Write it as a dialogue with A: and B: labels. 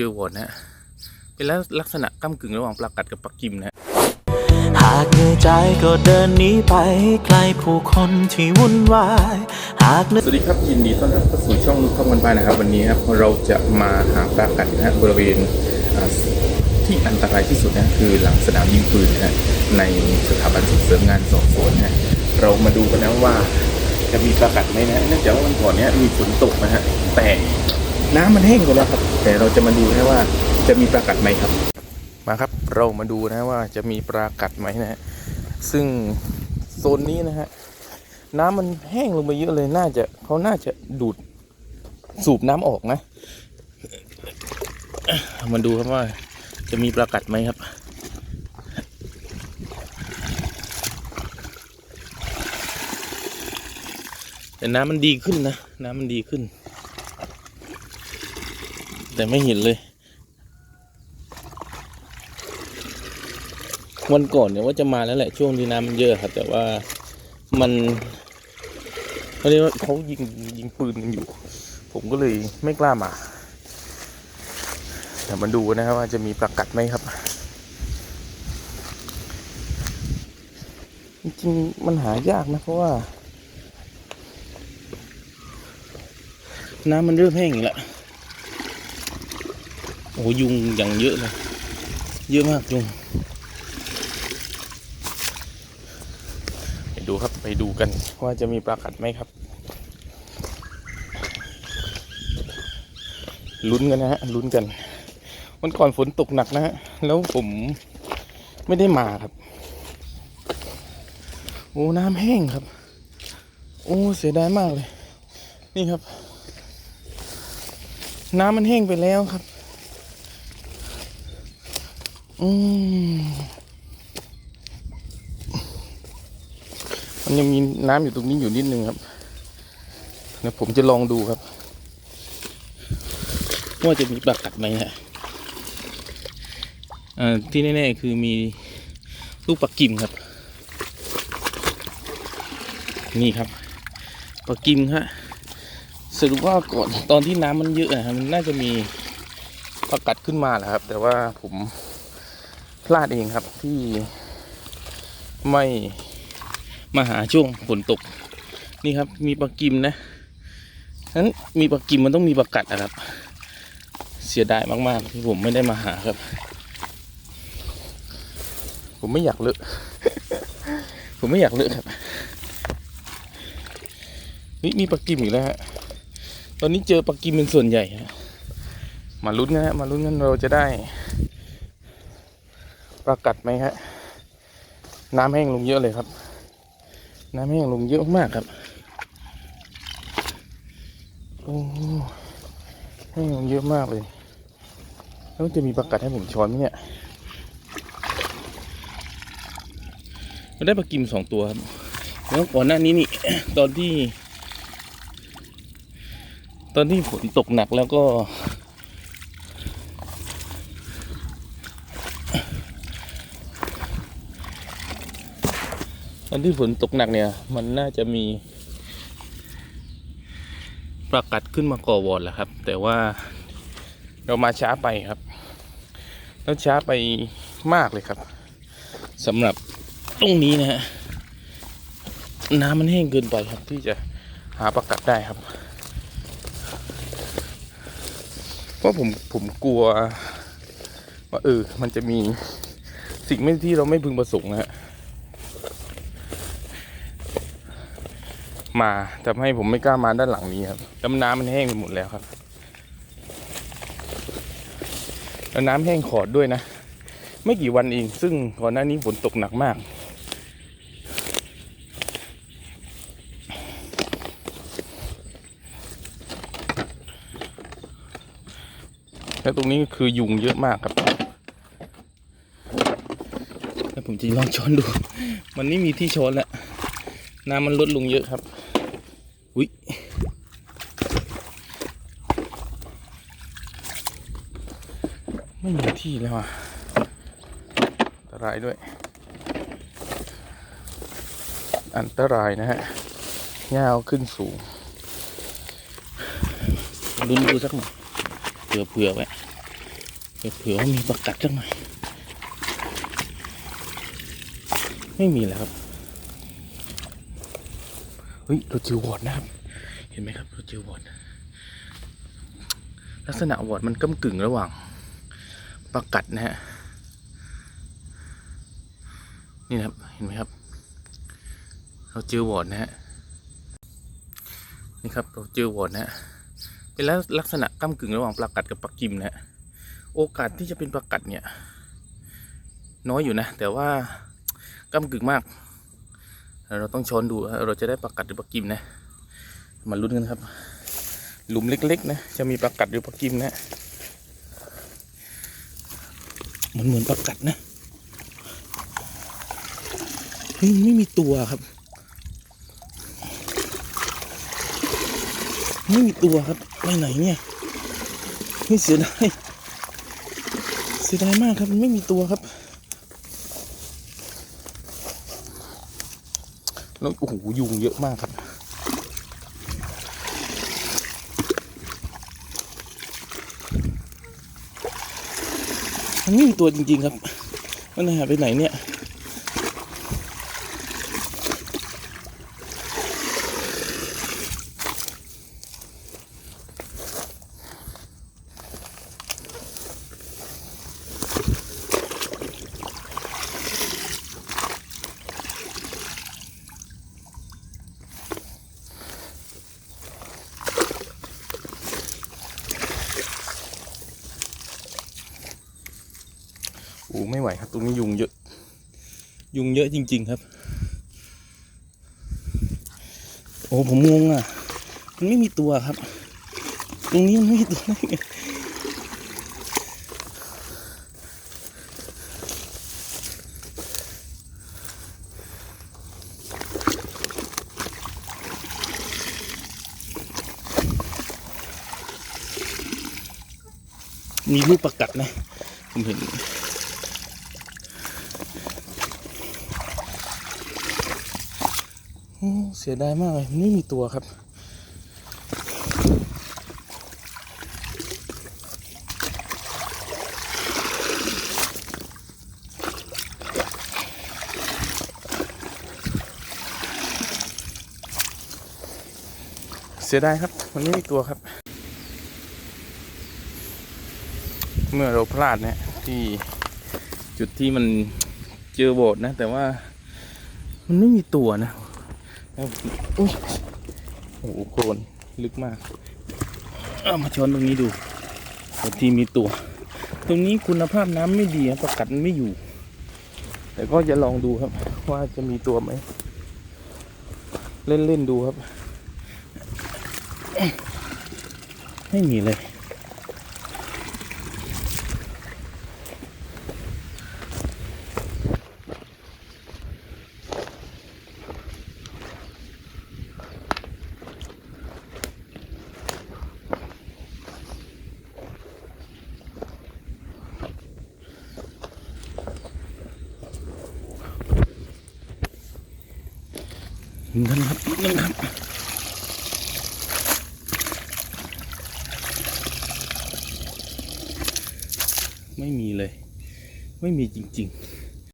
A: เจอวอนนะฮะเป็นลักษณะก้ากึ่งระหว่างปลากัดกับปลากิมนะฮะ
B: หากเหนื่อยใจก็เดินหนีไปไกลผู้คนที่วุ่นวายหากเหนื่อย
A: สวัสดีครับยินดีต้อนรับเข้าสู่ช่องท่องกันไปนะครับ วันนี้ครับเราจะมาหาปลากัดนะฮะบริเวณอ่าที่อันตรายที่สุดนะคือหลังสนามยิงปืนนะฮะในสถาบันส่งเสริมงานสอบสวนนะฮะเรามาดูกันนะว่าจะมีปลากัดไหมนะฮะเนื่องจากว่าวันก่อนเนี้ยมีฝนตกนะฮะแต่น้ำมันแห้งหมดแล้วครับ แต่เราจะมาดูนะว่าจะมีปลากัดไหมครับ มาครับเรามาดูนะว่าจะมีปลากัดไหมนะฮะซึ่งโซนนี้นะฮะน้ำมันแห้งลงไปเยอะเลยน่าจะเขาน่าจะดูดสูบน้ำออกนะมาดูครับว่าจะมีปลากัดไหมครับ แต่น้ำมันดีขึ้นนะ น้ำมันดีขึ้น แต่ไม่เห็นเลย วันก่อนเนี่ยว่าจะมาแล้วแหละช่วงที่น้ำมันเยอะครับ แต่ว่ามันเขาเรียกว่าเขายิงยิงปืนกันอยู่ ผมก็เลยไม่กล้ามาเดี๋ยวมาดูนะครับว่าจะมีปลากัดไหมครับจริงๆมันหายากนะเพราะว่า น้ำมันเริ่มแห้งแล้ว โอ้ยุงอย่างเยอะเลย เยอะมากยุง ไปดูครับไปดูกันว่าจะมีปลากัดไหมครับ ลุ้นกันนะฮะลุ้นกัน วันก่อนฝนตกหนักนะฮะ แล้วผมไม่ได้มาครับ โอ้น้ำแห้งครับ โอ้เสียดายมากเลย นี่ครับ น้ำมันแห้งไปแล้วครับ มันยังมีน้ำอยู่ตรงนี้อยู่นิดนึงครับเดี๋ยวผมจะลองดูครับ ว่าจะมีปลากัดไหมฮะที่แน่ๆคือมีลูกปลากิมครับ นี่ครับปลากิมฮะสรุปว่าก่อนตอนที่น้ำมันเยอะนะฮะมันน่าจะมีปลากัดขึ้นมาแหละครับ แต่ว่าผม ลาดเองครับที่ไม่มาหาช่วงฝนตก นี่ครับ มีปลากิมนะนั้นมีปลากิมมันต้องมีปลากัดนะครับ เสียดายมากๆ ที่ผมไม่ได้มาหาครับ ผมไม่อยากเลอะผมไม่อยากเลอะครับนี่มีปลากิมอีกแล้วฮะตอนนี้เจอปลากิมเป็นส่วนใหญ่ฮะมาลุ้นนะฮะมาลุ้นกันเราจะได้ ปลากัดไหมฮะ น้ำแห้งลงเยอะเลยครับ น้ำแห้งลงเยอะมากครับโอ้แห้งลงเยอะมากเลย แล้วจะมีประกัดให้ผมช้อนไหมเนี่ยเราได้ปลากิมสองตัวครับ แล้วก่อนหน้านี้นี่ ตอนที่ ตอนที่ฝนตกหนักแล้วก็ ตอนที่ฝนตกหนักเนี่ย มันน่าจะมีปลากัดขึ้นมาก่อวอดแหละครับ แต่ว่าเรามาช้าไปครับ แล้วช้าไปมากเลยครับสำหรับตรงนี้นะฮะน้ำมันแห้งเกินไปครับที่จะหาปลากัดได้ครับ เพราะผมผมกลัวว่าเออมันจะมีสิ่งไม่ที่เราไม่พึงประสงค์นะฮะ มาทำให้ผมไม่กล้ามาด้านหลังนี้ครับแล้วน้ำมันแห้งไปหมดแล้วครับแล้วน้ำแห้งขอดด้วยนะ ไม่กี่วันเอง ซึ่งก่อนหน้านี้ฝนตกหนักมาก แล้วตรงนี้คือยุงเยอะมากครับแล้วผมจะลองช้อนดู มันไม่มีที่ช้อนแล้วน้ำมันลดลงเยอะครับ ไม่มีที่แล้วอะอันตรายด้วย อันตรายนะฮะหญ้าเอาขึ้นสูงดุนดูสักหน่อยเผื่อเผื่อไว้เดี๋ยวเผื่อว่ามีประกัดจังหน่อยไม่มีแล้วครับเฮ้ยเราเจอวอดนะครับ เห็นไหมครับเราเจอวอดลักษณะวอดมันก้ากึ่งระหว่าง ประกัดนะฮะ นี่นะครับ เห็นไหมครับ เราเจอวอร์ดนะฮะ นี่ครับ เราเจอวอร์ดนะฮะ เป็นลักษณะก้ากึ่งระหว่างประกัดกับปักกิมนะฮะ โอกาสที่จะเป็นประกัดเนี่ย น้อยอยู่นะ แต่ว่าก้ากึ่งมาก เราต้องช้อนดู เราจะได้ประกัดหรือปลากิมนะ มาลุ้นกันครับ หลุมเล็ก ๆ นะ จะมีประกัดหรือปลากิมนะ มันเหมือนประกัดนะเฮ้ยไม่มีตัวครับ ไม่มีตัวครับไปไหนเนี่ยเฮ้ยเสียดายเสียดายมากครับมันไม่มีตัวครับแล้วโอ้โหยุงเยอะมากครับ มันไม่มีตัวจริง ๆ ครับ มันหายไปไหนเนี่ย ไม่ไหวครับ ตรงนี้ยุงเยอะ ยุงเยอะจริง ๆครับ โอ้ผมงงอะ มันไม่มีตัวครับ ตรงนี้มันไม่มีตัวได้ไงมีลูกประกัดนะ ผมเห็น โอ้ เสียดายมากเลยไม่มีตัวครับ เสียดายครับ มันไม่มีตัวครับ เมื่อเราพลาดเนะที่จุดที่มันเจอโบสถ์นะ แต่ว่ามันไม่มีตัวนะ อุ๊ยโอ้โหโคลนลึกมากเอามาช้อนตรงนี้ดูบางทีมีตัว ตรงนี้คุณภาพน้ำไม่ดีครับประกัดมันไม่อยู่ แต่ก็จะลองดูครับ ว่าจะมีตัวไหม เล่นเล่นๆดูครับ ไม่มีเลย นั่นครับนั่นครับไม่มีเลย ไม่มีจริง ๆ